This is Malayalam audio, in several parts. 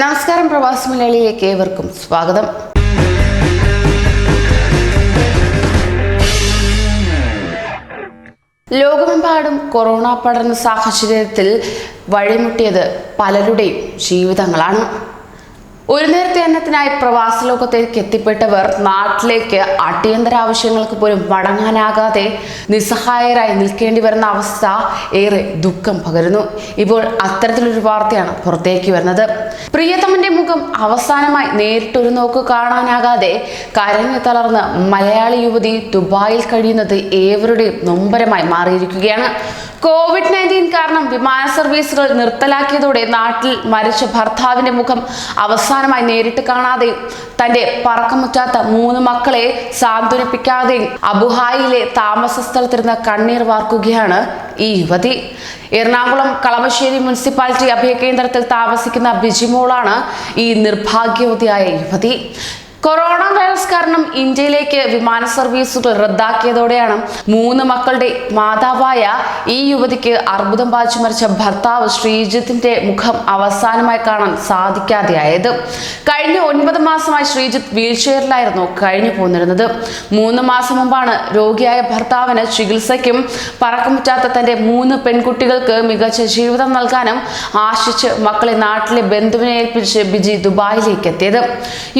നമസ്കാരം പ്രവാസി മലയാളിയിലേക്ക് ഏവർക്കും സ്വാഗതം. ലോകമെമ്പാടും കൊറോണ പടർന്ന സാഹചര്യത്തിൽ വഴിമുട്ടിയത് പലരുടെയും ജീവിതങ്ങളാണ്. ഒരു നേരത്തെ അന്നത്തിനായി പ്രവാസ ലോകത്തേക്ക് എത്തിപ്പെട്ടവർ നാട്ടിലേക്ക് അടിയന്തര ആവശ്യങ്ങൾക്ക് പോലും മടങ്ങാനാകാതെ നിസ്സഹായരായി നിൽക്കേണ്ടി വരുന്ന അവസ്ഥ ഏറെ ദുഃഖം പകരുന്നു. ഇപ്പോൾ അത്തരത്തിലൊരു വാർത്തയാണ് പുറത്തേക്ക് വരുന്നത്. പ്രിയതമന്റെ മുഖം അവസാനമായി നേരിട്ടൊരു നോക്ക് കാണാനാകാതെ കരഞ്ഞു തളർന്ന് മലയാളി യുവതി ദുബായിൽ കഴിയുന്നത് ഏവരുടെയും നൊമ്പരമായി മാറിയിരിക്കുകയാണ്. കോവിഡ് വിമാന സർവീസുകൾ നിർത്തലാക്കിയതോടെ നാട്ടിൽ മരിച്ച ഭർത്താവിന്റെ മുഖം അവസാനമായി നേരിട്ട് കാണാതെയും തന്റെ പറക്കമുറ്റാത്ത മൂന്ന് മക്കളെ സാന്ത്വനിപ്പിക്കാതെയും അബുഹായിലെ താമസ സ്ഥലത്തിരുന്ന് കണ്ണീർ വാർക്കുകയാണ് ഈ യുവതി. എറണാകുളം കളമശ്ശേരി മുനിസിപ്പാലിറ്റി അഭയകേന്ദ്രത്തിൽ താമസിക്കുന്ന ബിജിമോളാണ് ഈ നിർഭാഗ്യവതിയായ യുവതി. കൊറോണ വൈറസ് കാരണം ഇന്ത്യയിലേക്ക് വിമാന സർവീസുകൾ റദ്ദാക്കിയതോടെയാണ് മൂന്ന് മക്കളുടെ മാതാവായ ഈ യുവതിക്ക് അർബുദം ബാധിച്ചു മരിച്ച ഭർത്താവ് ശ്രീജിത്തിന്റെ മുഖം അവസാനമായി കാണാൻ സാധിക്കാതെയായത്. കഴിഞ്ഞ ഒൻപത് മാസമായി ശ്രീജിത്ത് വീൽ ചെയറിലായിരുന്നു കഴിഞ്ഞു പോന്നിരുന്നത്. മൂന്ന് മാസം മുമ്പാണ് രോഗിയായ ഭർത്താവിന് ചികിത്സയ്ക്കും പറക്കമുറ്റാത്ത തന്റെ മൂന്ന് പെൺകുട്ടികൾക്ക് മികച്ച ജീവിതം നൽകാനും ആശിച്ച് മക്കളെ നാട്ടിലെ ബന്ധുവിനെ ഏൽപ്പിച്ച് ബിജി ദുബായിലേക്ക് എത്തിയത്.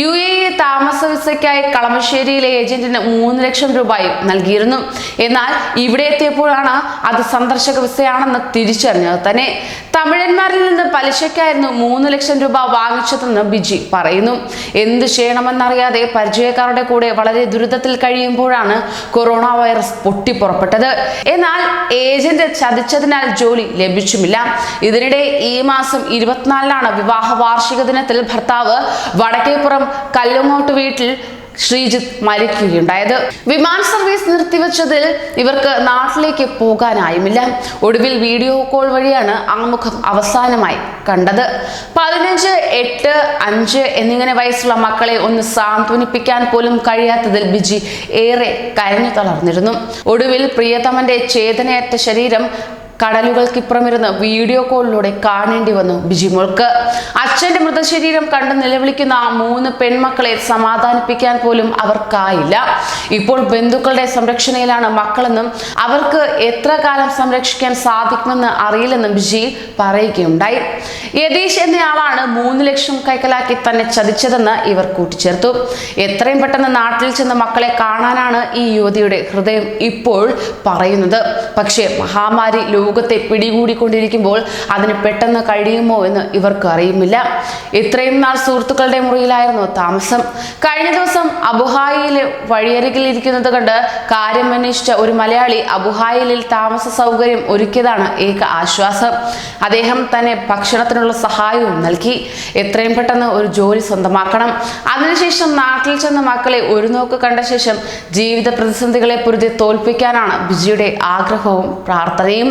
യു എ താമസ വിസയ്ക്കായി കളമശ്ശേരിയിലെ ഏജന്റിന് മൂന്ന് ലക്ഷം രൂപയും നൽകിയിരുന്നു. എന്നാൽ ഇവിടെ എത്തിയപ്പോഴാണ് അത് സന്ദർശക വിസയാണെന്ന് തിരിച്ചറിഞ്ഞത് തന്നെ. തമിഴന്മാരിൽ നിന്ന് പലിശയ്ക്കായിരുന്നു മൂന്ന് ലക്ഷം രൂപ വാങ്ങിച്ചതെന്ന് ബിജി പറയുന്നു. എന്ത് ചെയ്യണമെന്നറിയാതെ പരിചയക്കാരുടെ കൂടെ വളരെ ദുരിതത്തിൽ കഴിയുമ്പോഴാണ് കൊറോണ വൈറസ് പൊട്ടിപ്പുറപ്പെട്ടത്. എന്നാൽ ഏജന്റ് ചതിച്ചതിനാൽ ജോലി ലഭിച്ചുമില്ല. ഇതിനിടെ ഈ മാസം ഇരുപത്തിനാലിനാണ് വിവാഹ വാർഷിക ദിനത്തിൽ ഭർത്താവ് വടക്കേപ്പുറം കല്ലുങ്ങോട്ട് വീട്ടിൽ ശ്രീജിത്ത് മരിക്കുകയുണ്ടായത് വിമാന സർവീസ് നിർത്തിവെച്ചതിൽ ഇവർക്ക് നാട്ടിലേക്ക് പോകാനായുമില്ല. ഒടുവിൽ വീഡിയോ കോൾ വഴിയാണ് ആമുഖം അവസാനമായി കണ്ടത്. പതിനഞ്ച് എട്ട് അഞ്ച് എന്നിങ്ങനെ വയസ്സുള്ള മക്കളെ ഒന്ന് സാന്ത്വനിപ്പിക്കാൻ പോലും കഴിയാത്തതിൽ ബിജി ഏറെ കരഞ്ഞു തളർന്നിരുന്നു ഒടുവിൽ പ്രിയതമന്റെ ചേതനയറ്റ ശരീരം കടലുകൾക്കിപ്പുറമിരുന്ന് വീഡിയോ കോളിലൂടെ കാണേണ്ടി വന്നു ബിജിമോൾക്ക്. അച്ഛന്റെ മൃതശരീരം കണ്ട് നിലവിളിക്കുന്ന ആ മൂന്ന് പെൺമക്കളെ സമാധാനിപ്പിക്കാൻ പോലും അവർക്കായില്ല. ഇപ്പോൾ ബന്ധുക്കളുടെ സംരക്ഷണയിലാണ് മക്കളെന്നും അവർക്ക് എത്ര കാലം സംരക്ഷിക്കാൻ സാധിക്കുമെന്ന് അറിയില്ലെന്നും ബിജി പറയുകയുണ്ടായി. യതീഷ് എന്നയാളാണ് മൂന്ന് ലക്ഷം കൈക്കലാക്കി തന്നെ ചതിച്ചതെന്ന് ഇവർ കൂട്ടിച്ചേർത്തു. എത്രയും പെട്ടെന്ന് നാട്ടിൽ ചെന്ന് മക്കളെ കാണാനാണ് ഈ യുവതിയുടെ ഹൃദയം ഇപ്പോൾ പറയുന്നത്. പക്ഷേ മഹാമാരി ലോകത്തെ പിടികൂടിക്കൊണ്ടിരിക്കുമ്പോൾ അതിന് പെട്ടെന്ന് കഴിയുമോ എന്ന് ഇവർക്ക് അറിയുമില്ല ഇത്രയും നാൾ സുഹൃത്തുക്കളുടെ മുറിയിലായിരുന്നു താമസം. കഴിഞ്ഞ ദിവസം അബുഹായിലെ വഴിയരികിൽ ഇരിക്കുന്നത് കണ്ട് കാര്യം അന്വേഷിച്ച ഒരു മലയാളി അബുഹായിലിൽ താമസ സൗകര്യം ഒരുക്കിയതാണ് ഏക ആശ്വാസം. അദ്ദേഹം തന്നെ ഭക്ഷണത്തിനുള്ള സഹായവും നൽകി. എത്രയും പെട്ടെന്ന് ഒരു ജോലി സ്വന്തമാക്കണം. അതിനുശേഷം നാട്ടിൽ ചെന്ന മക്കളെ ഒരു നോക്ക് കണ്ട ശേഷം ജീവിത പ്രതിസന്ധികളെ പൊരുതി തോൽപ്പിക്കാനാണ് ബിജിയുടെ ആഗ്രഹവും പ്രാർത്ഥനയും.